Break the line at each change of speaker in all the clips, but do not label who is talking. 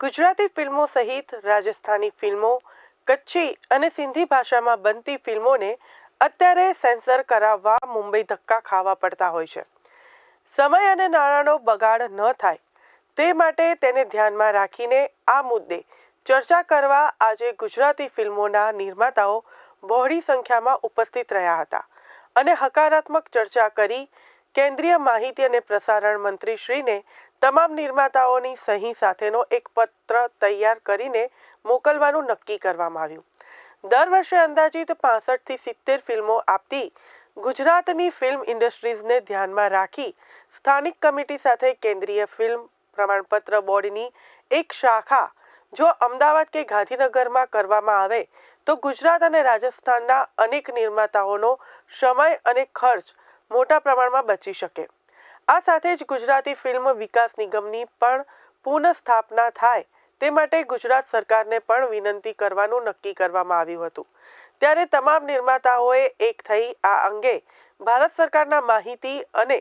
ગુજરાતી ફિલ્મો સહિત રાજસ્થાની ફિલ્મો, કચ્છી અને સિંધી ભાષામાં બનતી ફિલ્મોને અત્યારે સેન્સર કરાવવા મુંબઈ ધક્કા ખાવા પડતા હોય છે. સમય અને નાણાંનો બગાડ ન થાય, તે માટે તેને ધ્યાનમાં રાખીને આ મુદ્દે ચર્ચા કરવા આજે ગુજરાતી ફિલ્મોના નિર્માતાઓ બહોળી સંખ્યામાં ઉપસ્થિત રહ્યા હતા અને હકારાત્મક ચર્ચા કરી કેન્દ્રીય માહિતી અને પ્રસારણ મંત્રી શ્રીને તમામ નિર્માતાઓની સહી સાથેનો એક પત્ર તૈયાર કરીને મોકલવાનું નક્કી કરવામાં આવ્યું. દર વર્ષે અંદાજિત પાસઠથી સિત્તેર ફિલ્મો આપતી ગુજરાતની ફિલ્મ ઇન્ડસ્ટ્રીઝને ધ્યાનમાં રાખી સ્થાનિક કમિટી સાથે કેન્દ્રીય ફિલ્મ પ્રમાણપત્ર બોર્ડની એક શાખા જો અમદાવાદ કે ગાંધીનગરમાં કરવામાં આવે તો ગુજરાત અને રાજસ્થાનના અનેક નિર્માતાઓનો સમય અને ખર્ચ મોટા પ્રમાણમાં બચી શકે. આ સાથે જ ગુજરાતી ફિલ્મ વિકાસ નિગમની પણ પુનઃસ્થાપના થાય તે માટે ગુજરાત સરકારને પણ વિનંતી કરવાનું નક્કી કરવામાં આવ્યું હતું. ત્યારે તમામ નિર્માતાઓએ એક થઈ આ અંગે ભારત સરકારના માહિતી અને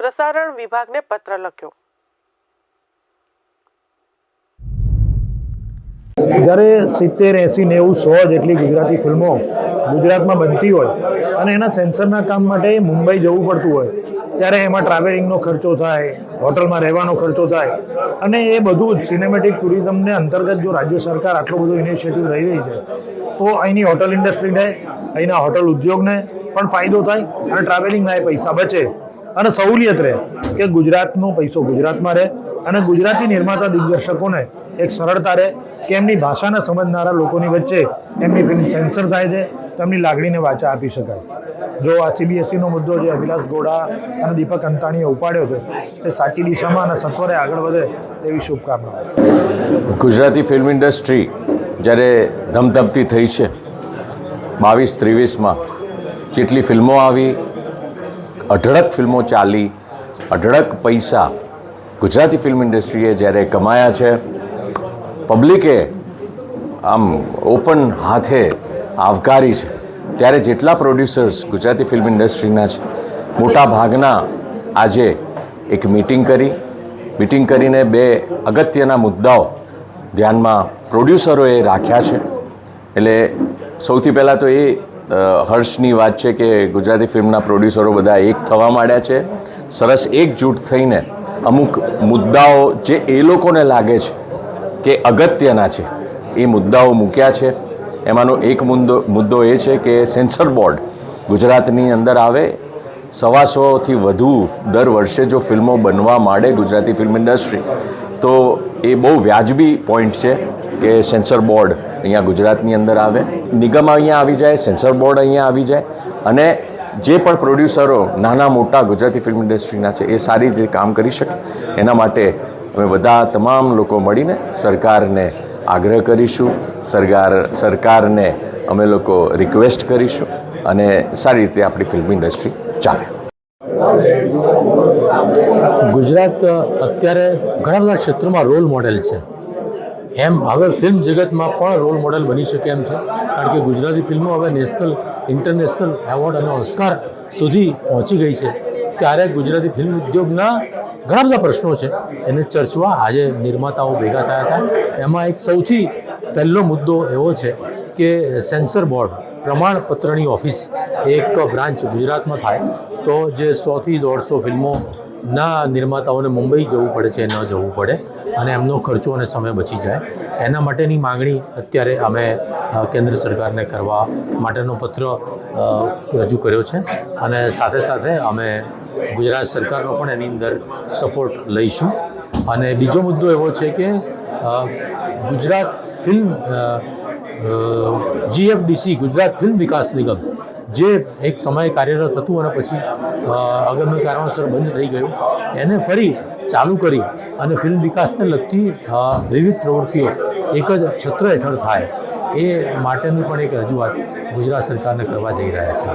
પ્રસારણ વિભાગને પત્ર લખ્યો.
જ્યારે સિત્તેર, એંસી, નેવું, સો જેટલી ગુજરાતી ફિલ્મો ગુજરાતમાં બનતી હોય અને એના સેન્સરના કામ માટે મુંબઈ જવું પડતું હોય, ત્યારે એમાં ટ્રાવેલિંગનો ખર્ચો થાય, હોટલમાં રહેવાનો ખર્ચો થાય અને એ બધું સિનેમેટિક ટુરિઝમને અંતર્ગત જો રાજ્ય સરકાર આટલો બધો ઇનિશિયેટિવ લઈ રહી છે, તો અહીંની હોટલ ઇન્ડસ્ટ્રીને અહીંના હોટલ ઉદ્યોગને પણ ફાયદો થાય અને ટ્રાવેલિંગના એ પૈસા બચે અને સહુલિયત રહે કે ગુજરાતનો પૈસો ગુજરાતમાં રહે અને ગુજરાતી નિર્માતા દિગ્દર્શકોને એક સરળતા રહે કે એમની ભાષાને સમજનારા લોકોની વચ્ચે એમની ફિલ્મ સેન્સર થાય છે તેમની લાગણીને વાચા આપી શકાય. જો આ સીબીએસઈનો મુદ્દો જે અભિલાષ ગોડા અને દીપક અંતાણીએ ઉપાડ્યો છે, તે સાચી દિશામાં અને સત્વરે આગળ વધે તેવી શુભકામનાઓ
ગુજરાતી ફિલ્મ ઇન્ડસ્ટ્રી જ્યારે ધમધમતી થઈ છે, બાવીસ ત્રેવીસમાં જેટલી ફિલ્મો આવી, અઢળક ફિલ્મો ચાલી, અઢળક પૈસા ગુજરાતી ફિલ્મ ઇન્ડસ્ટ્રીએ જ્યારે કમાયા છે પબ્લિકે આમ ઓપન હાથે આવકારી છે. ત્યારે જેટલા પ્રોડ્યુસર્સ ગુજરાતી ફિલ્મ ઇન્ડસ્ટ્રીના છે, મોટા ભાગના આજે એક મીટિંગ કરી. મીટિંગ કરીને બે અગત્યના મુદ્દાઓ ધ્યાનમાં પ્રોડ્યુસરોએ રાખ્યા છે. એટલે સૌથી પહેલાં તો એ હર્ષની વાત છે કે ગુજરાતી ફિલ્મના પ્રોડ્યુસરો બધા એક થવા માંડ્યા છે. સરસ એકજૂટ થઈને અમુક મુદ્દાઓ જે એ લોકોને લાગે છે કે અગત્યના છે. એ મુદ્દાઓ મૂક્યા છે. એમાંનો એક મુદ્દો મુદ્દો એ છે કે સેન્સર બોર્ડ ગુજરાતની અંદર આવે સવાસોથી વધુ દર વર્ષે જો ફિલ્મો બનવા માંડે ગુજરાતી ફિલ્મ ઇન્ડસ્ટ્રી, તો એ બહુ વ્યાજબી પોઈન્ટ છે કે સેન્સર બોર્ડ અહીંયા ગુજરાતની અંદર આવે. નિગમ અહીંયા આવી જાય, સેન્સર બોર્ડ અહીંયા આવી જાય અને જે પણ પ્રોડ્યુસરો નાના મોટા ગુજરાતી ફિલ્મ ઇન્ડસ્ટ્રીના છે એ સારી રીતે કામ કરી શકે. એના માટે અમે બધા તમામ લોકો મળીને સરકારને આગ્રહ કરીશું, સરકાર, સરકારને અમે લોકો રિક્વેસ્ટ કરીશું અને સારી રીતે આપણી ફિલ્મ ઇન્ડસ્ટ્રી ચાલે.
ગુજરાત અત્યારે ઘણા બધા ક્ષેત્રોમાં રોલ મોડેલ છે. એમ હવે ફિલ્મ જગતમાં પણ રોલ મોડેલ બની શકે એમ છે. કારણ કે ગુજરાતી ફિલ્મો હવે નેશનલ ઇન્ટરનેશનલ એવોર્ડ અને ઓસ્કાર સુધી પહોંચી ગઈ છે. ત્યારે ગુજરાતી ફિલ્મ ઉદ્યોગના ઘણા બધા પ્રશ્નો છે. એને ચર્ચવા આજે નિર્માતાઓ ભેગા થયા હતા. એમાં એક સૌથી પહેલો મુદ્દો એવો છે કે સેન્સર બોર્ડ, પ્રમાણપત્રની ઓફિસ એક બ્રાન્ચ ગુજરાતમાં થાય તો જે સોથી દોઢસો ફિલ્મો ના નિર્માતાઓને મુંબઈ જવું પડે છે, ન જવું પડે અને એમનો ખર્ચો અને સમય બચી જાય. એના માટેની માંગણી અત્યારે અમે કેન્દ્ર સરકારને કરવા માટેનો પત્ર રજૂ કર્યો છે અને સાથે સાથે અમે ગુજરાત સરકારનો પણ એની અંદર સપોર્ટ લઈશું. અને બીજો મુદ્દો એવો છે કે Gujarat film GFDC Gujarat film Vikas Nigam, જે એક સમયે કાર્યરત હતું અને પછી અગમ્ય કારણોસર બંધ થઈ ગયું, એને ફરી ચાલુ કરી અને ફિલ્મ વિકાસને લગતી વિવિધ પ્રવૃત્તિઓ એક જ છત્ર હેઠળ થાય, એ માટેની પણ એક રજૂઆત ગુજરાત સરકારને કરવા જઈ રહ્યા છે.